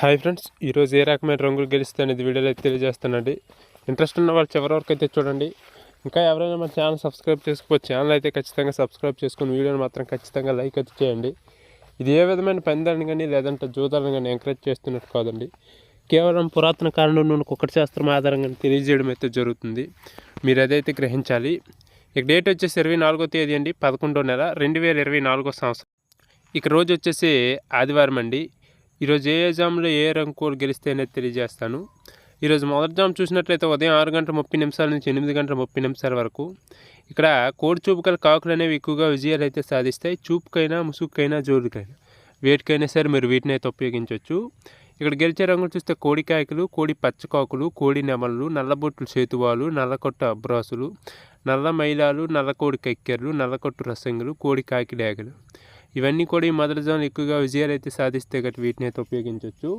Hi friends ఈరోజు ఏ రకమైన రంగులు గెలిస్తే అనేది వీడియోలో అయితే తెలియజేస్తానండి. ఇంట్రెస్ట్ ఉన్న వాళ్ళు చివరి వరకు అయితే చూడండి. ఇంకా ఎవరైనా మన ఛానల్ సబ్స్క్రైబ్ చేసుకోవచ్చు ఛానల్ అయితే ఖచ్చితంగా సబ్స్క్రైబ్ చేసుకుని వీడియోని మాత్రం ఖచ్చితంగా లైక్ అయితే చేయండి. ఇది ఏ విధమైన పందాలను కానీ లేదంటే జూదాలను కానీ ఎంకరేజ్ చేస్తున్నట్టు కాదండి. కేవలం పురాతన కాలంలో నూనె కుక్కటి శాస్త్రం ఆధారంగా తెలియజేయడం అయితే జరుగుతుంది. మీరు అదైతే గ్రహించాలి ఇక డేట్ వచ్చేసి ఇరవై నాలుగో తేదీ అండి పదకొండో నెల రెండు వేల ఇరవై నాలుగో సంవత్సరం. ఇక రోజు వచ్చేసి ఆదివారం అండి. ఈరోజు ఏ ఎగ్జామ్లో ఏ రంగు కోడ్ గెలిస్తే అనేది తెలియజేస్తాను. ఈరోజు మొదటి జామ్ చూసినట్లయితే ఉదయం ఆరు గంటల ముప్పై నిమిషాల నుంచి ఎనిమిది గంటల ముప్పై నిమిషాల వరకు ఇక్కడ కోడి చూపుకల కాకులు అనేవి ఎక్కువగా విజయాలు అయితే సాధిస్తాయి. చూపుకైనా ముసుగుకైనా జోరుకైనా. వేటికైనా సరే మీరు వీటిని అయితే ఉపయోగించవచ్చు. ఇక్కడ గెలిచే రంగులు చూస్తే కోడి కాయకులు కోడి పచ్చకాకులు కోడి నెమళ్ళు నల్లబొట్లు చేతువాలు నల్లకొట్ట బ్రాసులు నల్ల మైలాలు నల్లకోడి కక్కెర్లు నల్లకొట్టు రసంగులు కోడి కాకి డాగలు ఇవన్నీ కూడా ఈ మొదటి జామ్లో ఎక్కువగా విజయాలు అయితే సాధిస్తే గట్టి వీటిని అయితే ఉపయోగించవచ్చు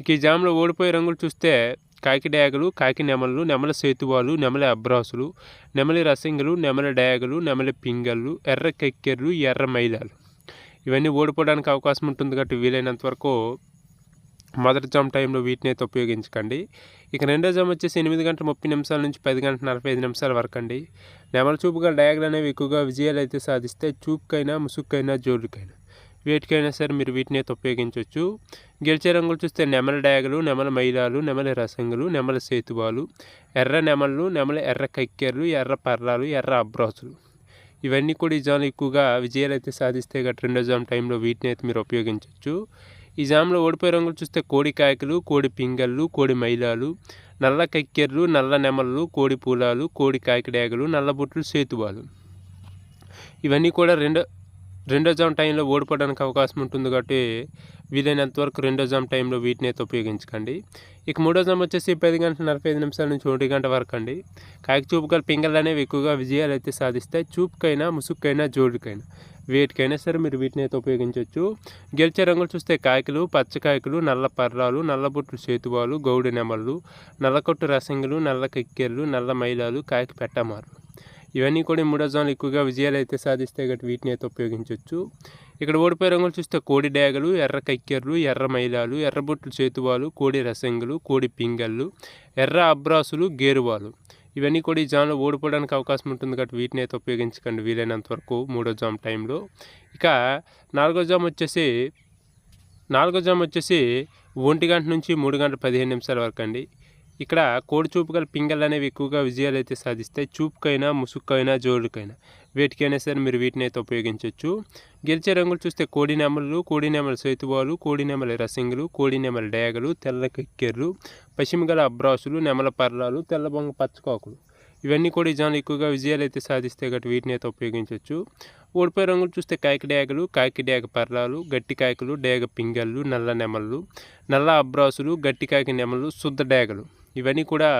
ఇక ఈ జామ్లో ఓడిపోయే రంగులు చూస్తే కాకి డయాగలు కాకి నెమలు నెమల సేతువాలు నెమలి అబ్రాసులు నెమలి రసింగలు నెమలి డయాగలు నెమలి పింగళ్ళు ఎర్ర కెక్కెర్లు ఎర్ర మైలాలు. ఇవన్నీ ఓడిపోవడానికి అవకాశం ఉంటుంది కాబట్టి వీలైనంత వరకు మొదటి జామ్ టైంలో వీటిని అయితే ఉపయోగించకండి. ఇక రెండో జామ్ వచ్చేసి ఎనిమిది గంటల ముప్పై నిమిషాల నుంచి పది గంటల నలభై ఐదు నిమిషాల వరకు అండి. నెమల చూపుగా డయాగ్లు అనేవి ఎక్కువగా విజయాలు అయితే సాధిస్తే చూపుకైనా ముసుక్కైనా జోడుకైనా వేటికైనా సరే మీరు వీటిని అయితే ఉపయోగించవచ్చు. గెలిచే రంగులు చూస్తే నెమల డయాగలు నెమల మైలాలు నెమల రసంగులు నెమల సేతువాలు ఎర్ర నెమళ్ళు నెమల ఎర్ర కక్కెర్లు ఎర్ర పర్రాలు ఎర్ర అబ్రాసులు. ఇవన్నీ కూడా ఈ జాన్లు ఎక్కువగా విజయాలు అయితే సాధిస్తే గట్రా రెండో జామ్ టైంలో వీటిని అయితే మీరు ఉపయోగించవచ్చు. ఈ జామ్లో ఓడిపోయే రంగులు చూస్తే కోడి కాయకులు కోడి పింగళ్ళు కోడి మైలాలు నల్ల కక్కెర్లు నల్ల నెమళ్ళు కోడి పూలాలు కోడి కాకిడాగలు నల్లబొట్లు సేతువాలు. ఇవన్నీ కూడా రెండో రెండో జామ్ టైంలో ఓడిపోవడానికి అవకాశం ఉంటుంది కాబట్టి వీలైనంత వరకు రెండో జామ్ టైంలో వీటిని అయితే ఉపయోగించకండి. ఇక మూడో జామ్ వచ్చేసి పది గంటల నలభై ఐదు నిమిషాల నుంచి ఒంటి గంట వరకు అండి. కాకి చూపుకలు పింగళ్ళు అనేవి ఎక్కువగా విజయాలు అయితే సాధిస్తాయి. చూపుకైనా ముసుగుకైనా జోడుకైనా. వేటికైనా సరే మీరు వీటిని అయితే ఉపయోగించవచ్చు గెలిచే రంగులు చూస్తే కాయకులు పచ్చకాయకులు నల్ల పర్రాలు నల్లబొట్లు చేతువాలు గౌడి నెమళ్ళు నల్లకొట్టు రసంగులు నల్ల కిక్కెర్లు నల్ల మైలాలు కాయకు పెట్టమారు ఇవన్నీ కూడా మూడో జోన్లు ఎక్కువగా విజయాలు అయితే సాధిస్తే గట్టి వీటిని అయితే ఉపయోగించవచ్చు ఇక్కడ ఓడిపోయే రంగులు చూస్తే కోడి డేగలు ఎర్ర కక్కెర్లు ఎర్ర మైలాలు ఎర్రబొట్లు చేతువాలు కోడి రసంగులు కోడి పింగళ్ళు ఎర్ర అబ్రాసులు గేరువాలు. ఇవన్నీ కూడా ఈ జామ్లో ఓడిపోవడానికి అవకాశం ఉంటుంది కాబట్టి వీటిని అయితే ఉపయోగించకండి వీలైనంత వరకు మూడో జామ్ టైంలో. ఇక నాలుగో జామ్ వచ్చేసి నాలుగో జామ్ వచ్చేసి ఒంటి గంట నుంచి మూడు గంటల పదిహేను నిమిషాల వరకు అండి. ఇక్కడ కోడి చూపు గల పింగళ్ళు అనేవి ఎక్కువగా విజయాలు అయితే సాధిస్తాయి. చూపుకైనా ముసుక్కైనా జోడుకైనా వేటికైనా సరే మీరు వీటిని అయితే ఉపయోగించవచ్చు గెలిచే రంగులు చూస్తే కోడి నెమలు కోడి నెమల సేతువాలు కోడి నెమల రసింగులు కోడి నెమల డేగలు తెల్ల కెక్కెర్లు పశ్చిమగల అబ్రాసులు నెమల పర్రాలు తెల్ల బొంగ పచ్చకాకులు. ఇవన్నీ కూడా ఈ జాన్లు ఎక్కువగా విజయాలు అయితే సాధిస్తే గట్టి వీటిని అయితే ఉపయోగించవచ్చు ఓడిపోయే రంగులు చూస్తే కాకి డేగలు కాకి డేగ పర్రాలు గట్టి కాయకులు డేగ పింగళ్ళు నల్ల నెమళ్ళు నల్ల అబ్రాసులు గట్టి కాకి నెమలు శుద్ధ డేగలు. ఇవన్నీ కూడా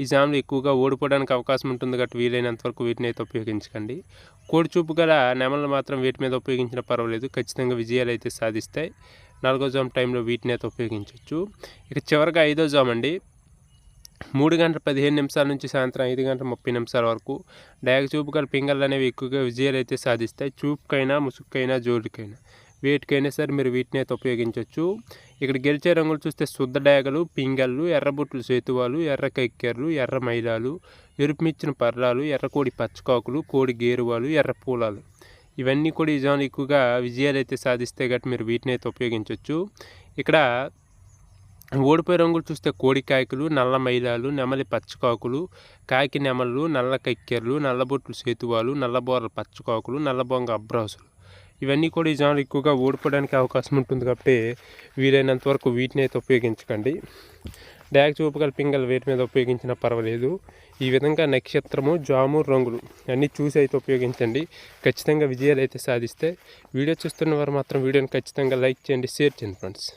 ఈ జామ్లో ఎక్కువగా ఓడిపోవడానికి అవకాశం ఉంటుంది కాబట్టి వీలైనంత వరకు వీటిని అయితే ఉపయోగించకండి. కోడి చూపు గల నెమలు మాత్రం వీటి మీద ఉపయోగించినా పర్వాలేదు. ఖచ్చితంగా విజయాలు అయితే సాధిస్తాయి నాలుగో జామ్ టైంలో వీటిని అయితే ఉపయోగించవచ్చు ఇక చివరిగా ఐదో జామ్ అండి. మూడు గంటల పదిహేను నిమిషాల నుంచి సాయంత్రం ఐదు గంటల ముప్పై నిమిషాల వరకు డయాగ చూపు గల పింగళ్ళు అనేవి ఎక్కువగా విజయాలు అయితే సాధిస్తాయి. చూపుకైనా ముసుక్కైనా జోలికైనా వేటికైనా సరే మీరు వీటిని అయితే ఉపయోగించవచ్చు ఇక్కడ గెలిచే రంగులు చూస్తే శుద్ధ డేగలు పింగళ్ళు ఎర్రబుట్లు సేతువాలు ఎర్ర కక్కెర్లు ఎర్ర మైలాలు ఎరుపుమిచ్చిన పర్రాలు ఎర్రకోడి పచ్చకాకులు కోడి గేరువాలు ఎర్ర పూలాలు. ఇవన్నీ కూడా ఈ ఎక్కువగా విజయాలు అయితే సాధిస్తే గట్టి మీరు వీటిని అయితే ఉపయోగించవచ్చు ఇక్కడ ఓడిపోయే రంగులు చూస్తే కోడి కాయకులు నల్ల మైలాలు నెమలి పచ్చకాకులు కాకి నెమళ్ళు నల్ల కక్కెర్లు నల్లబొట్లు సేతువాలు నల్లబోర్ల పచ్చకాకులు నల్లబొంగ అబ్రాసులు. ఇవన్నీ కూడా ఈ జాన్లు ఎక్కువగా ఓడిపోవడానికి అవకాశం ఉంటుంది కాబట్టి వీలైనంత వరకు వీటిని అయితే ఉపయోగించకండి. డ్యాగ్ చూపగల పింగల్ వేటి మీద ఉపయోగించినా పర్వాలేదు. ఈ విధంగా నక్షత్రము జాము రంగులు అన్నీ చూసి అయితే ఉపయోగించండి. ఖచ్చితంగా విజయాలు అయితే సాధిస్తే వీడియో చూస్తున్న వారు మాత్రం వీడియోని ఖచ్చితంగా లైక్ చేయండి షేర్ చేయండి ఫ్రెండ్స్.